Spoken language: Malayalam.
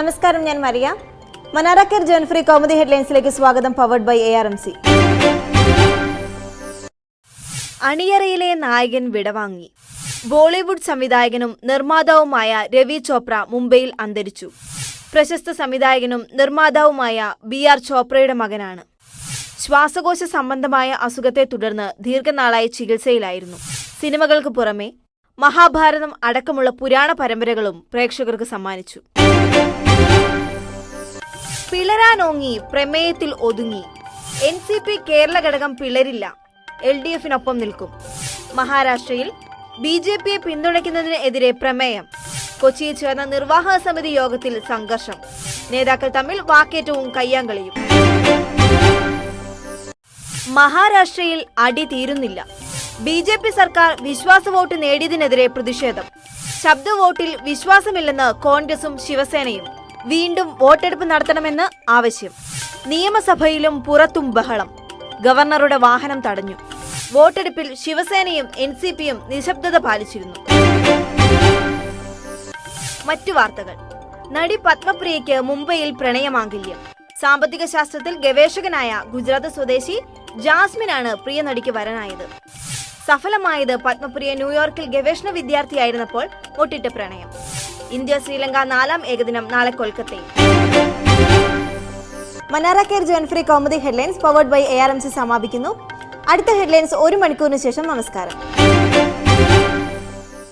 നമസ്കാരം ഞാൻ മരിയ. മനാറക്കർ ജോൺഫ്രി കോമഡി ഹെഡ്ലൈൻസിലേക്ക് സ്വാഗതം powered by A R M C അണിയറയിലെ നായകൻ വിടവാങ്ങി. ബോളിവുഡ് സംവിധായകനും നിർമ്മാതാവുമായ രവി ചോപ്ര മുംബൈയിൽ അന്തരിച്ചു. പ്രശസ്ത സംവിധായകനും നിർമ്മാതാവുമായ ബി ആർ ചോപ്രയുടെ മകനാണ്. ശ്വാസകോശ സംബന്ധമായ അസുഖത്തെ തുടർന്ന് ദീർഘനാളായി ചികിത്സയിലായിരുന്നു. സിനിമകൾക്ക് പുറമെ മഹാഭാരതം അടക്കമുള്ള പുരാണ പരമ്പരകളും പ്രേക്ഷകർക്ക് സമ്മാനിച്ചു. പിളരാനോങ്ങി പ്രമേയത്തിൽ ഒതുങ്ങി. എൻ സി പി കേരള ഘടകം പിളരില്ല. എൽ ഡി എഫിനൊപ്പം നിൽക്കും. മഹാരാഷ്ട്രയിൽ ബി ജെ പിയെ പിന്തുണയ്ക്കുന്നതിനെതിരെ പ്രമേയം. കൊച്ചിയിൽ ചേർന്ന നിർവാഹക സമിതി യോഗത്തിൽ സംഘർഷം. നേതാക്കൾ തമ്മിൽ വാക്കേറ്റവും കയ്യാങ്കളിയും. മഹാരാഷ്ട്രയിൽ അടി തീരുന്നില്ല. ബി ജെ പി സർക്കാർ വിശ്വാസ വോട്ട് നേടിയതിനെതിരെ പ്രതിഷേധം. ശബ്ദ വോട്ടിൽ വിശ്വാസമില്ലെന്ന് കോൺഗ്രസും ശിവസേനയും. വീണ്ടും വോട്ടെടുപ്പ് നടത്തണമെന്ന് ആവശ്യം. നിയമസഭയിലും പുറത്തും ബഹളം. ഗവർണറുടെ വാഹനം തടഞ്ഞു. വോട്ടെടുപ്പിൽ ശിവസേനയും എൻ സി പിയും നിശബ്ദത പാലിച്ചിരുന്നു. മറ്റു വാർത്തകൾ. നടി പത്മപ്രിയയ്ക്ക് മുംബൈയിൽ പ്രണയമാംഗല്യം. സാമ്പത്തിക ശാസ്ത്രത്തിൽ ഗവേഷകനായ ഗുജറാത്ത് സ്വദേശി ജാസ്മിനാണ് പ്രിയ നടിക്ക് വരനായത്. സഫലമായത് പത്മപ്രിയ ന്യൂയോർക്കിൽ ഗവേഷണ വിദ്യാർത്ഥിയായിരുന്നപ്പോൾ ഒട്ടിട്ട് പ്രണയം. ഇന്ത്യ ശ്രീലങ്ക നാലാം ഏകദിനം നാളെ കൊൽക്കത്തയിൽ. Manara care ജോൺഫ്രീ comedy headlines powered by A R M C സമാപിക്കുന്നു. അടുത്ത ഹെഡ്ലൈൻസ് ഒരു മണിക്കൂറിന് ശേഷം നമസ്കാരം.